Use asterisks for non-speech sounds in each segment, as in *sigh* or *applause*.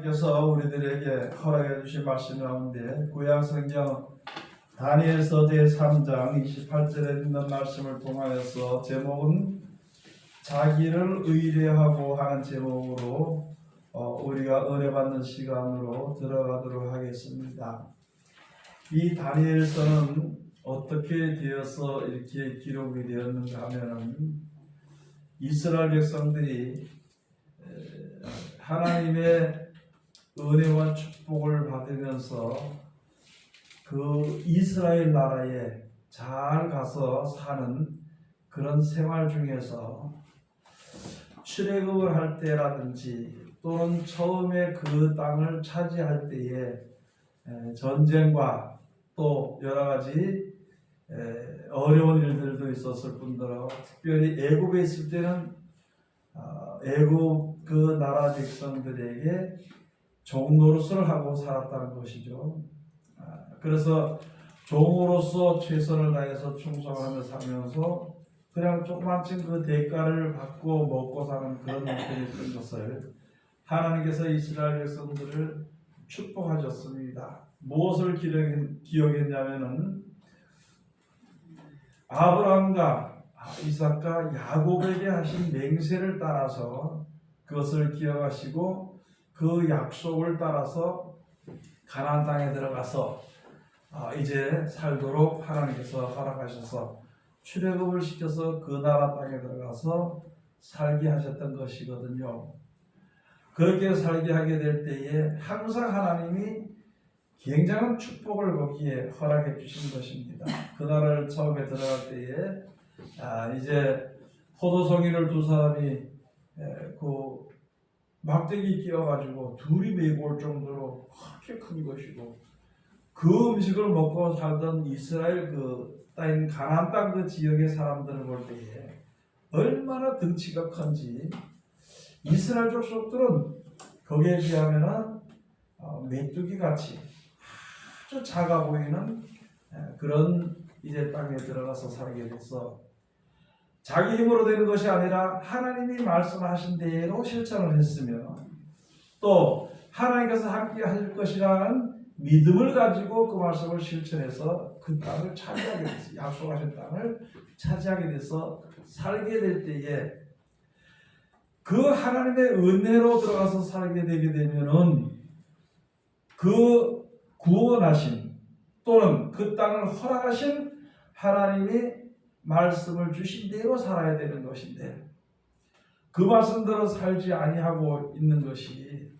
하나님께서 우리들에게 허락해 주신 말씀 가운데 구약 성경 다니엘서 제3장 28절에 있는 말씀을 통하여서 제목은 자기를 의뢰하고 하는 제목으로 어, 우리가 은혜 받는 시간으로 들어가도록 하겠습니다. 이 다니엘서는 어떻게 되어서 이렇게 기록이 되었는가 하면은 이스라엘 백성들이 에, 하나님의 은혜와 축복을 받으면서 그 이스라엘 나라에 잘 가서 사는 그런 생활 중에서 출애굽을 할 때라든지 또는 처음에 그 땅을 차지할 때에 에, 전쟁과 또 여러 가지 에, 어려운 일들도 있었을 뿐더러 특별히 애굽에 있을 때는 아, 애굽 그 나라 백성들에게 종 노릇을 하고 살았다는 것이죠. 아, 그래서 종으로서 최선을 다해서 충성하며 살면서 그냥 조그만친 그 대가를 받고 먹고 사는 그런 형편이었던 것을 하나님께서 이스라엘 백성들을 축복하셨습니다. 무엇을 기억- 기억했냐면은 아브라함과 이삭과 야곱에게 하신 맹세를 따라서 그것을 기억하시고 그 약속을 따라서 가나안 땅에 들어가서 아, 이제 살도록 하나님께서 허락하셔서 출애굽을 시켜서 그 나라 땅에 들어가서 살게 하셨던 것이거든요. 그렇게 살게 하게 될 때에 항상 하나님이 굉장한 축복을 거기에 허락해 주신 것입니다. 그 나라를 처음에 들어갈 때에 아, 이제 포도송이를 두 사람이 에, 그 막대기 끼워가지고 둘이 메고 올 정도로 그렇게 큰 것이고 그 음식을 먹고 살던 이스라엘 그 땅인 가나안 땅 그 지역의 사람들을 볼 때에 얼마나 덩치가 큰지 이스라엘 족속들은 거기에 비하면은 어, 메뚜기 같이 아주 작아 보이는 에, 그런 이제 땅에 들어가서 살게 돼서 자기 힘으로 되는 것이 아니라 하나님이 말씀하신 대로 실천을 했으며 또 하나님께서 함께 하실 것이라는 믿음을 가지고 그 말씀을 실천해서 그 땅을 차지하게 돼서 약속하신 땅을 차지하게 돼서 살게 될 때에 그 하나님의 은혜로 들어가서 살게 되게 되면은 그 구원하신 또는 그 땅을 허락하신 하나님이 말씀을 주신 대로 살아야 되는 것인데 그 말씀대로 살지 아니하고 있는 것이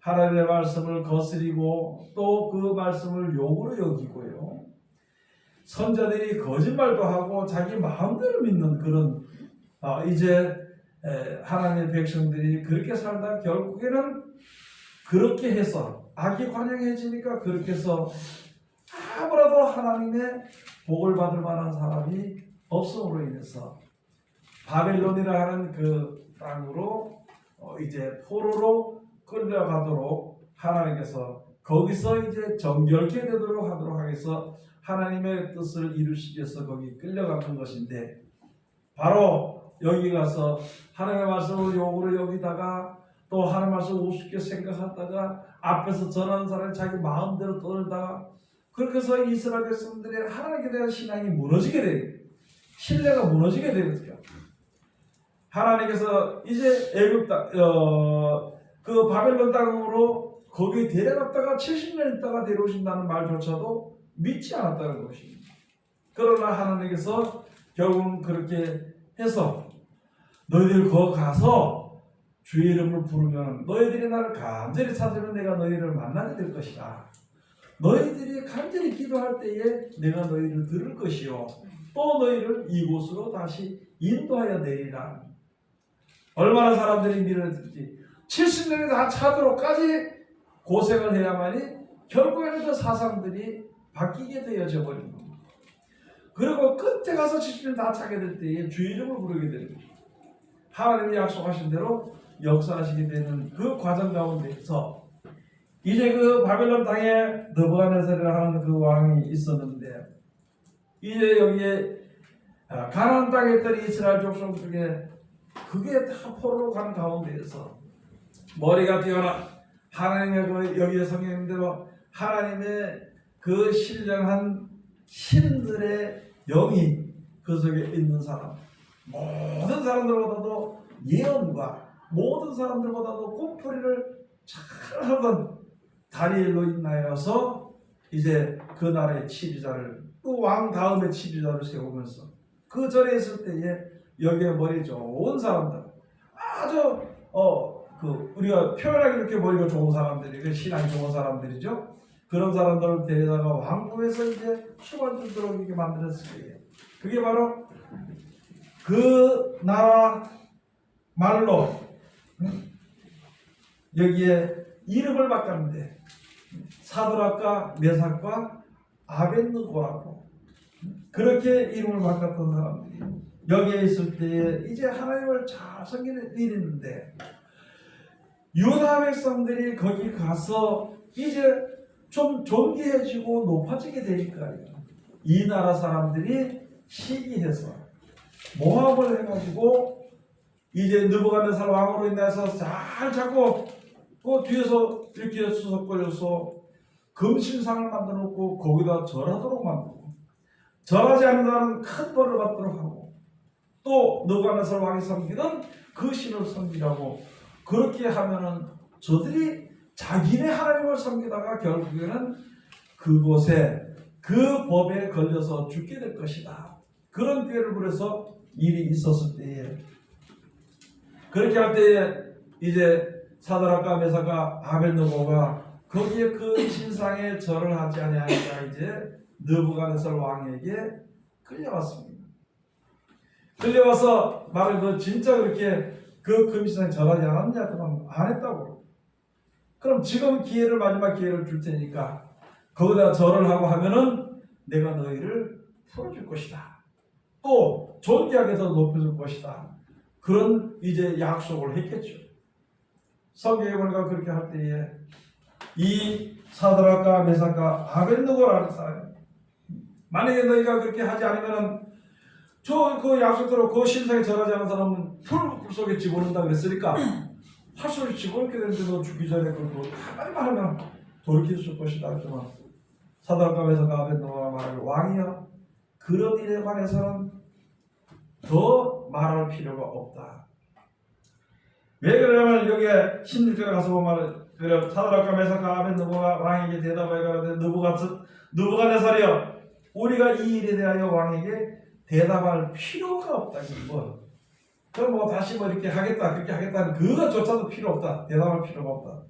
하나님의 말씀을 거스리고 또 그 말씀을 욕으로 여기고요. 선자들이 거짓말도 하고 자기 마음대로 믿는 그런 아, 이제 에, 하나님의 백성들이 그렇게 살다 결국에는 그렇게 해서 악이 관영해지니까 그렇게 해서 아무라도 하나님의 복을 받을 만한 사람이 없음으로 인해서 바벨론이라 하는 그 땅으로 어, 이제 포로로 끌려가도록 하나님께서 거기서 이제 정결케 되도록 하도록 하겠어 하나님의 뜻을 이루시기 위해서 거기 끌려가는 것인데 바로 여기 가서 하나님의 말씀을 욕으로 여기다가 또 하나님의 말씀을 우습게 생각하다가 앞에서 전하는 사람이 자기 마음대로 떠들다가 그렇게 해서 이스라엘 백성들의 하나님께 대한 신앙이 무너지게 돼요. 신뢰가 무너지게 되거든요. 하나님께서 이제 애굽 땅, 어, 그 바벨론 땅으로 거기 데려갔다가 70년 있다가 데려오신다는 말조차도 믿지 않았다는 것입니다. 그러나 하나님께서 결국은 그렇게 해서 너희들 거 가서 주의 이름을 부르면 너희들이 나를 간절히 찾으면 내가 너희를 만나게 될 것이다. 너희들이 간절히 기도할 때에 내가 너희를 들을 것이요. 또 너희를 이곳으로 다시 인도하여 내리라. 얼마나 사람들이 밀어들지 70년이 다 차도록까지 고생을 해야만이 결국에는 그 사상들이 바뀌게 되어져 버린 겁니다. 그리고 끝에 가서 70년 다 차게 될 때에 주의 이름을 부르게 거죠. 하나님이 약속하신 대로 역사하시게 되는 그 과정 가운데서 이제 그 바벨론 땅에 느부갓네살이라 하는 그 왕이 있었는데 이제 여기에 아, 가나안 땅에 있던 이스라엘 족속 중에 그게 다 포로로 간 가운데에서 머리가 뛰어나 하나님의 그 여기에 성경대로 하나님의 그 신령한 신들의 영이 그 속에 있는 사람. 모든 사람들보다도 예언과 모든 사람들보다도 꿈풀이를 잘 하던 다니엘로 인하여서 이제 그 나라의 치비자를 또 왕 다음에 치비자를 세우면서 그 전에 있을 때에 여기에 머리 좋은 사람들 아주 어그 우리가 표현하기 이렇게 머리가 좋은 사람들이 그 신앙이 좋은 사람들이죠 그런 사람들을 데려다가 왕궁에서 이제 수발들 들어오게 만들었을 거예요 그게 바로 그 나라 말로 응? 여기에 이름을 바꿨는데 사드락과 메삭과 아벤느고라고 그렇게 이름을 바꿨던 사람들이 여기에 있을 때에 이제 하나님을 잘 섬기는 있는데 유다 백성들이 거기 가서 이제 좀 존귀해지고 높아지게 되니까 이 나라 사람들이 시기해서 모함을 해가지고 이제 느부갓네살 왕으로 인해서 잘 잡고 그 뒤에서 이렇게 수석거려서 금신상을 만들어 놓고 거기다 절하도록 만들고 절하지 않는 자는 큰 벌을 받도록 하고 또 느부갓네살 왕이 섬기는 그 신을 섬기라고 그렇게 하면은 저들이 자기네 하나님을 섬기다가 결국에는 그곳에 그 법에 걸려서 죽게 될 것이다. 그런 기회를 부려서 일이 있었을 때에 그렇게 할 때에 이제 사드락과 메사가 아벨노고가 거기에 그 신상에 절을 하지 아니하니까 이제 느부갓네살 왕에게 끌려왔습니다. 끌려와서 말을 너 진짜 그렇게 그 금신상에 절하지 않았냐? 그러면 안 했다고. 그럼 지금 기회를 마지막 기회를 줄 테니까 거기다 절을 하고 하면은 내가 너희를 풀어줄 것이다. 또 존귀하게 더 높여줄 것이다. 그런 이제 약속을 했겠죠. 성경에 보니까 그렇게 할 때에 이 사드락과 메삭과 아벤누고라는 사람이 만약에 너희가 그렇게 하지 않으면은 저 그 약속대로 그 신상에 절하지 않은 사람은 풀, 풀 속에 집어넣는다 그랬으니까 활소리 집어넣게 되는데 너 죽기 전에 그거 한마디만 하면 돌이킬 수 것이다 했지만 사드락과 메삭과 아벤누고가 말하길 왕이여 그런 일에 관해서는 더 말할 필요가 없다. 왜 그러냐면 여기에 16절에 가서 보면 그래 사드락과 메삭과 아벤느고가 왕에게 대답하여 가라되 느부갓 느부갓네살이여 우리가 이 일에 대하여 왕에게 대답할 필요가 없다 이거. 그럼 뭐 다시 뭐 이렇게 하겠다 그렇게 하겠다는 그것조차도 필요 없다 대답할 필요가 없다.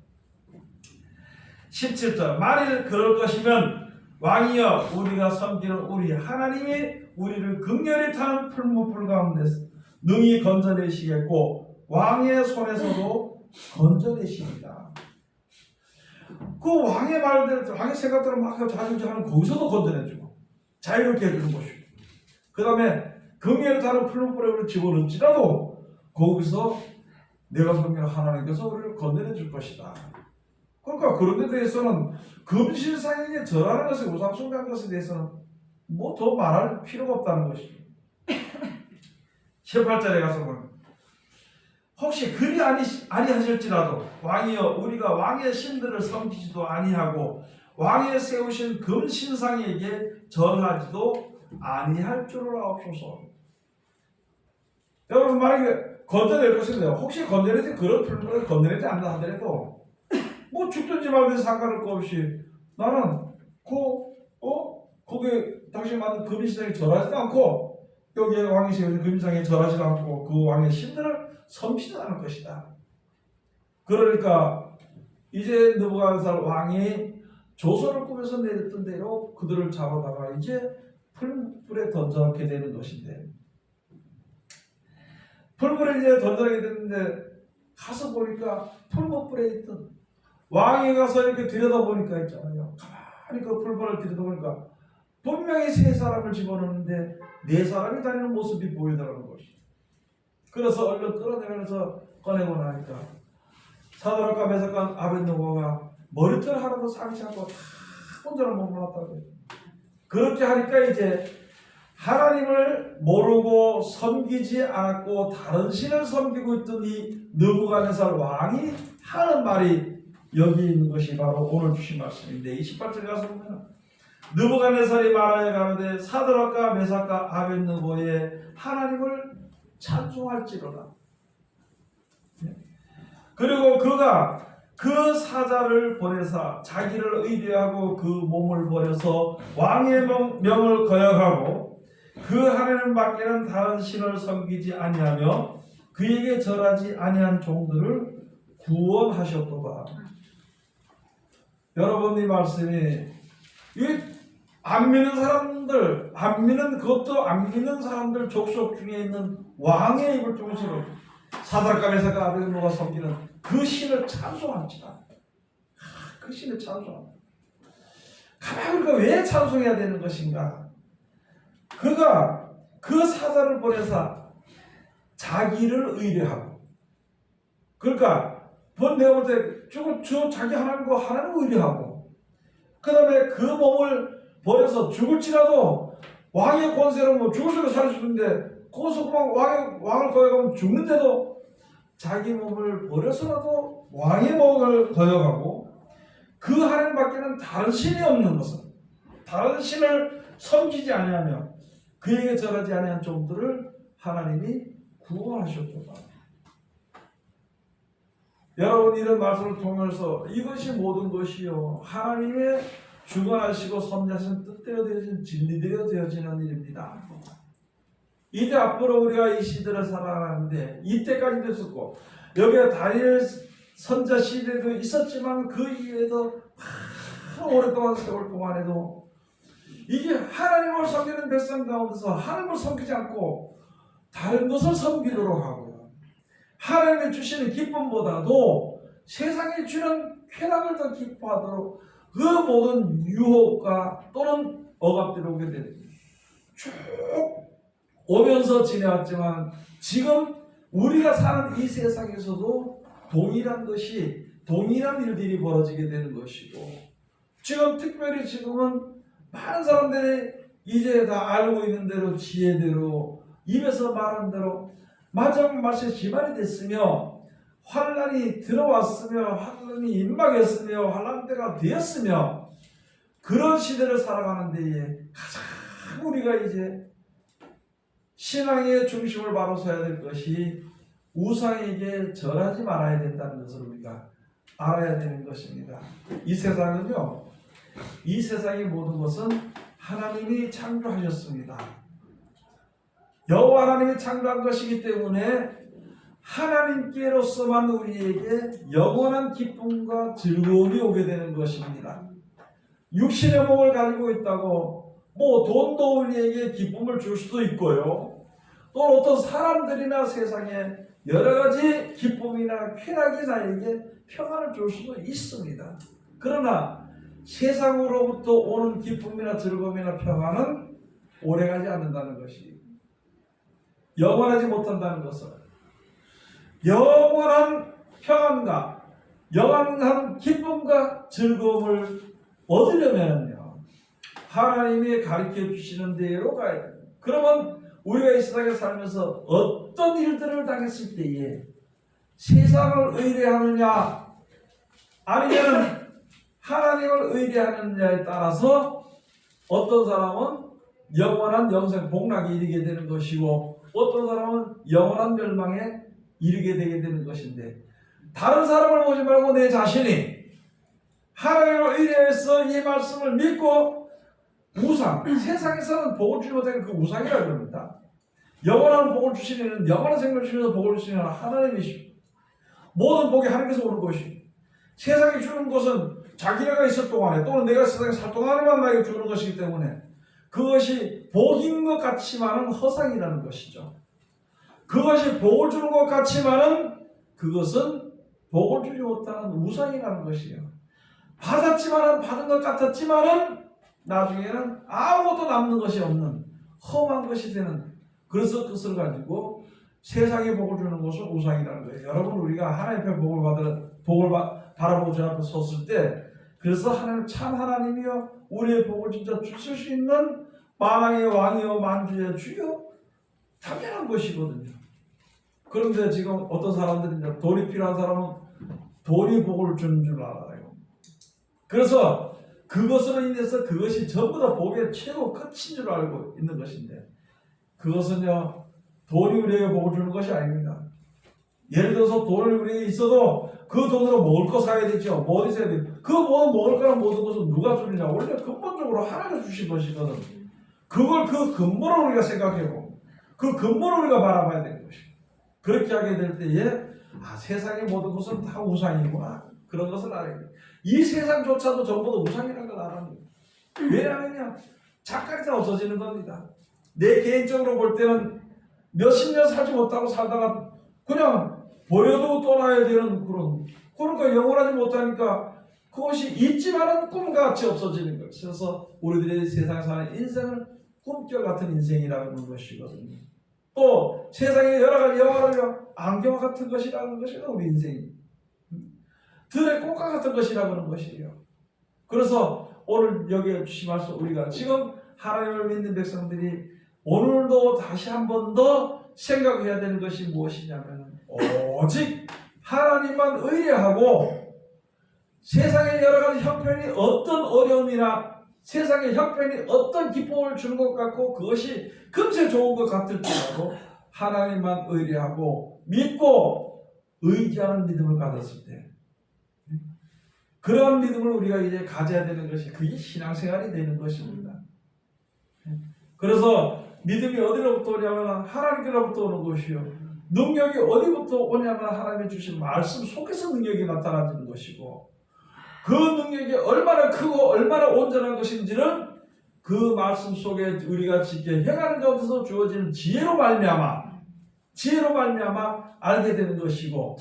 17절 만일 그럴 것이면 왕이여 우리가 섬기는 우리 하나님이 우리를 극렬히 타는 풀무불 가운데서 능히 건져내시겠고 왕의 손에서도 건져내십니다. 그 왕의 말대로 왕의 생각대로 막 자주자는 거기서도 건져내주고 자유롭게 해주는 것이고 그 다음에 극렬히 타는 풀무불에 집어넣지라도 거기서 내가 섬기는 하나님께서 우리를 건져내줄 것이다. 그러니까 그런 데 대해서는 금실상에게 절하는 것에 우상 숭배하는 것에 대해서는 뭐 더 말할 필요가 없다는 것이죠. *laughs* 18절에 가서 보면 혹시 그리 아니, 아니하실지라도 왕이여 우리가 왕의 신들을 섬기지도 아니하고 왕의 세우신 금신상에게 절하지도 아니할 줄을 아옵소서. 여러분 만약에 건져낼 것인데 혹시 건져내지 그런 풀물을 건져내지 않는다 하더라도 뭐 죽든지 말든지 상관할 거 없이 나는 그 어? 거기 당신 만든 금신상에 절하지도 않고 여기에 왕이 세우신 금신상에 절하지도 않고 그 왕의 신들을 않을 것이다. 그러니까 이제 느부갓네살 왕이 조서를 꾸며서 내렸던 대로 그들을 잡아다가 이제 풀불에 던져놓게 되는 것인데 풀불에 이제 던져놓게 됐는데 가서 보니까 풀무불에 있던 왕이 가서 이렇게 들여다보니까 있잖아요. 가만히 그 풀벌을 들여다보니까 분명히 세 사람을 집어넣는데 네 사람이 다니는 모습이 보이더라는 것이. 그래서 얼른 끌어내면서 꺼내고 나니까. 사드락과 메삭과 아벤노고가 머리털 하나도 상치 않고 다 혼자를 머물렀다고 그렇게 하니까 이제 하나님을 모르고 섬기지 않았고 다른 신을 섬기고 있던 이 느부갓네살 왕이 하는 말이 여기 있는 것이 바로 오늘 주신 말씀인데 28절 가서 보면 느부갓네살이 말하여 가는데 사드락과 메삭과 아벤느고의 하나님을 찬송할지로다. 네. 그리고 그가 그 사자를 보내사 자기를 의뢰하고 그 몸을 버려서 왕의 명- 명을 거역하고 그 하나님 밖에는 다른 신을 섬기지 아니하며 그에게 절하지 아니한 종들을 구원하셨도다. 여러분 이 말씀이 이안 믿는 사람들, 안 믿는 그것도 안 믿는 사람들 족속 중에 있는 왕의 입을 사달과 메사가 아베노가 섬기는 그 신을 찬송합니다. 아, 그 신을 찬송합니다. 가만히 왜 찬송해야 되는 것인가? 그가 그 사자를 보내사 자기를 의뢰하고 그러니까 본 내가 볼때 죽을 주 자기 하나님과 하나님을 의뢰하고 그 다음에 그 몸을 버려서 죽을지라도 왕의 권세로 뭐 죽을 수도 살수 있는데 그만 왕의, 왕을 거역하면 죽는데도 자기 몸을 버려서라도 왕의 몸을 거역하고 그 하나님 밖에는 다른 신이 없는 것은 다른 신을 섬기지 아니하며 그에게 절하지 아니한 종들을 하나님이 구원하셨도다. 여러분 이런 말씀을 통해서 이것이 모든 것이요 하나님의 주관하시고 섭리하신 뜻대로 되어진 진리대로 되어지는 일입니다. 이제 앞으로 우리가 이 시대를 살아가는데 이때까지 됐었고 여기에 다니엘 선자 시대도 있었지만 그 이후에도 참 오랫동안 세월 동안에도 이게 하나님을 섬기는 백성 가운데서 하나님을 섬기지 않고 다른 것을 섬기도록 하고요. 하나님이 주시는 기쁨보다도 세상이 주는 쾌락을 더 기뻐하도록 그 모든 유혹과 또는 억압들이 오게 됩니다. 쭉 오면서 지내왔지만 지금 우리가 사는 이 세상에서도 동일한 것이 동일한 일들이 벌어지게 되는 것이고 지금 특별히 지금은 많은 사람들이 이제 다 알고 있는 대로 지혜대로 입에서 말한 대로 마지막 말세 기반이 됐으며 환란이 들어왔으며 환란이 임박했으며 환란 때가 되었으며 그런 시대를 살아가는 데에 가장 우리가 이제 신앙의 중심을 바로 서야 될 것이 우상에게 절하지 말아야 된다는 것을 우리가 알아야 되는 것입니다. 이 세상은요, 이 세상의 모든 것은 하나님이 창조하셨습니다. 여호와 하나님이 창조한 것이기 때문에 하나님께로서만 우리에게 영원한 기쁨과 즐거움이 오게 되는 것입니다. 육신의 몸을 가지고 있다고 뭐 돈도 우리에게 기쁨을 줄 수도 있고요. 또 어떤 사람들이나 세상에 여러 가지 기쁨이나 쾌락이 나에게 평안을 줄 수도 있습니다. 그러나 세상으로부터 오는 기쁨이나 즐거움이나 평안은 오래가지 않는다는 것이 영원하지 못한다는 것을 영원한 평안과 영원한 기쁨과 즐거움을 얻으려면요 하나님이 가르쳐 주시는 대로 가야 됩니다. 그러면 우리가 이 세상에 살면서 어떤 일들을 당했을 때에 세상을 의뢰하느냐 아니면 하나님을 의뢰하느냐에 따라서 어떤 사람은 영원한 영생 복락에 이르게 되는 것이고 어떤 사람은 영원한 멸망에 이르게 되게 되는 것인데 다른 사람을 보지 말고 내 자신이 하나님을 의뢰해서 이 말씀을 믿고 우상 세상에서는 복을 주지 못하는 그 우상이라 그럽니다. 영원한 복을 주시는 영원한 생명을 주시면서 복을 주시는 하나님이시고 모든 복이 하나님께서 오는 것이고 세상에 주는 것은 자기가 있을 동안에 또는 내가 세상에 살 동안에만 나에게 주는 것이기 때문에 그것이 복인 것 같지만은 허상이라는 것이죠. 그것이 복을 주는 것 같지만은 그것은 복을 주지 못하는 우상이라는 것이에요. 받았지만은 받은 것 같았지만은 나중에는 아무것도 남는 것이 없는 험한 것이 되는 그래서 그것을 가지고 세상에 복을 주는 것은 우상이라는 거예요. 여러분 우리가 하나님 앞에 복을 받을 복을 바, 바라보고 주 앞에 섰을 때 그래서 하나님 참 하나님이여 우리의 복을 진짜 주실 수 있는 만왕의 왕이여 만주의 주여 당연한 것이거든요. 그런데 지금 어떤 사람들이 돈이 필요한 사람은 돈이 복을 주는 줄 알아요. 그래서 그것으로 인해서 그것이 전부 다 복의 최고 끝인 줄 알고 있는 것인데 그것은요 돈이 우리에게 복을 주는 것이 아닙니다. 예를 들어서 돈이 우리에게 있어도 그 돈으로 먹을 거 사야 되죠. 뭐 있어야 돼. 그 뭐 먹을 거랑 모든 것은 누가 주느냐. 원래 근본적으로 하나님 주신 것이거든. 그걸 그 근본을 우리가 생각해보고 그 근본을 우리가 바라봐야 되는 것이고 그렇게 하게 될 때에 아 세상의 모든 것은 다 우상이구나 그런 것을 알아야 돼. 이 세상조차도 전부 다 우상이라는 걸 알아야 돼. 왜냐하면요 작가리가 없어지는 겁니다. 내 개인적으로 볼 때는 몇십 년 살지 못하고 살다가 그냥 버려도 떠나야 되는 그런 그러니까 영원하지 못하니까 그것이 있지만은 꿈같이 없어지는 거예요. 그래서 우리들의 세상 사는 인생을 꿈결 같은 인생이라는 것이거든요. 또 세상의 여러 가지 영화를 안경 같은 것이라는 것이 우리 인생이 들의 꽃과 같은 것이라고 하는 것이에요. 그래서 오늘 여기에 말씀 우리가 지금 하나님을 믿는 백성들이 오늘도 다시 한 번 더 생각해야 되는 것이 무엇이냐면 오직 하나님만 의뢰하고 세상의 여러 가지 형편이 어떤 어려움이나 세상의 형편이 어떤 기쁨을 주는 것 같고 그것이 금세 좋은 것 같을지라도 하나님만 의뢰하고 믿고 의지하는 믿음을 가졌을 때 그런 믿음을 우리가 이제 가져야 되는 것이 그게 신앙생활이 되는 것입니다. 그래서 믿음이 어디로부터 오냐면 하나님께로부터 오는 것이요. 능력이 어디부터 오냐면 하나님이 주신 말씀 속에서 능력이 나타나는 것이고 그 능력이 얼마나 크고 얼마나 온전한 것인지는 그 말씀 속에 우리가 지켜 행하는 가운데서 주어지는 지혜로 말미암아 지혜로 말미암아 알게 되는 것이고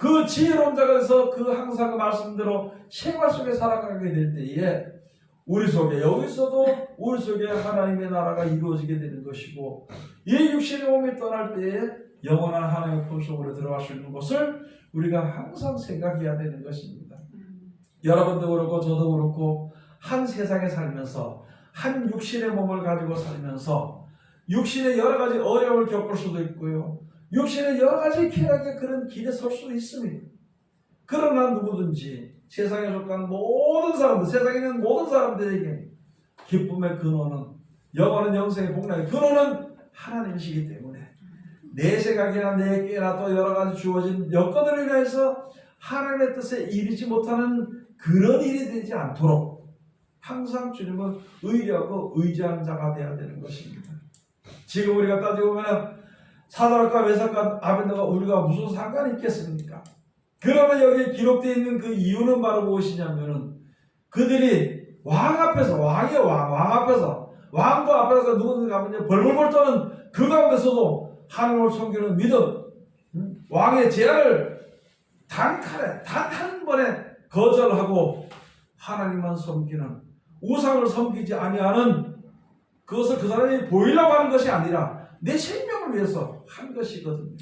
그 지혜로운 자가서 그 항상 그 말씀대로 생활 속에 살아가게 될 때에 우리 속에 여기서도 우리 속에 하나님의 나라가 이루어지게 되는 것이고 이 육신의 몸이 떠날 때에 영원한 하나님의 품속으로 들어갈 수 있는 것을 우리가 항상 생각해야 되는 것입니다. 여러분도 그렇고 저도 그렇고 한 세상에 살면서 한 육신의 몸을 가지고 살면서 육신의 여러 가지 어려움을 겪을 수도 있고요. 육신의 여러 가지 쾌락의 그런 길에 설 수도 있습니다. 그러나 누구든지 세상에 속한 모든 사람들, 세상에 있는 모든 사람들에게 기쁨의 근원은 영원한 영생의 복락의 근원은 하나님이시기 때문에 내 생각이나 내 깨나 또 여러 가지 주어진 여건으로 인해서 하나님의 뜻에 이르지 못하는 그런 일이 되지 않도록 항상 주님은 의리하고 의지하는 자가 되어야 되는 것입니다. 지금 우리가 따지고 보면 사달과 메삭과 아벤더가 우리가 무슨 상관이 있겠습니까? 그러면 여기에 기록되어 있는 그 이유는 바로 무엇이냐면은 그들이 왕 앞에서 왕이요 왕, 왕 앞에서 왕도 앞에서 누구든지 가면 벌벌벌 떠는 그 가운데서도 하나님을 섬기는 믿음 음? 왕의 제안을 단칼에 단 한 번에 거절하고 하나님만 섬기는 우상을 섬기지 아니하는 그것을 그 사람이 보이려고 하는 것이 아니라 내 생명 을 위해서 한 것이거든요.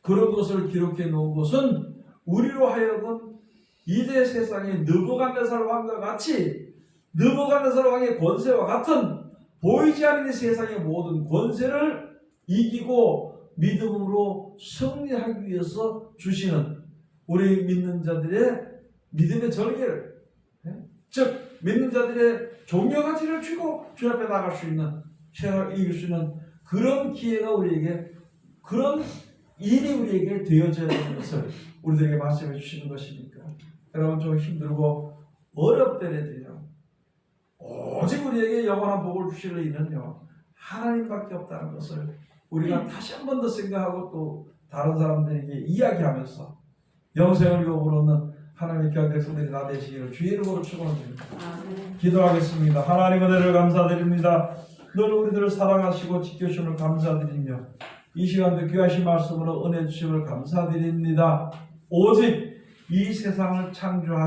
그런 것을 기록해 놓은 것은 우리로 하여금 이대 세상의 느부갓네살 왕과 같이 느부갓네살 왕의 권세와 같은 보이지 않는 이 세상의 모든 권세를 이기고 믿음으로 승리하기 위해서 주시는 우리 믿는 자들의 믿음의 절개를 예? 즉 믿는 자들의 종려가지를 쥐고 주 앞에 나갈 수 있는 세상을 이길 수 있는 그런 기회가 우리에게 그런 일이 우리에게 되어져야 되는 것을 우리들에게 말씀해 주시는 것이니까 여러분 좀 힘들고 어렵더라도요 오직 우리에게 영원한 복을 주실 이는요 하나님밖에 없다는 것을 우리가 다시 한 번 더 생각하고 또 다른 사람들에게 이야기하면서 영생을 요구하는 하나님의 귀한 백성들이 다 되시기를 주의 이름으로 축원합니다. 기도하겠습니다. 하나님 은혜를 감사드립니다. 늘 우리들을 사랑하시고 지켜주심을 감사드리며 이 시간도 귀하신 말씀으로 은혜 주심을 감사드립니다. 오직 이 세상을 창조하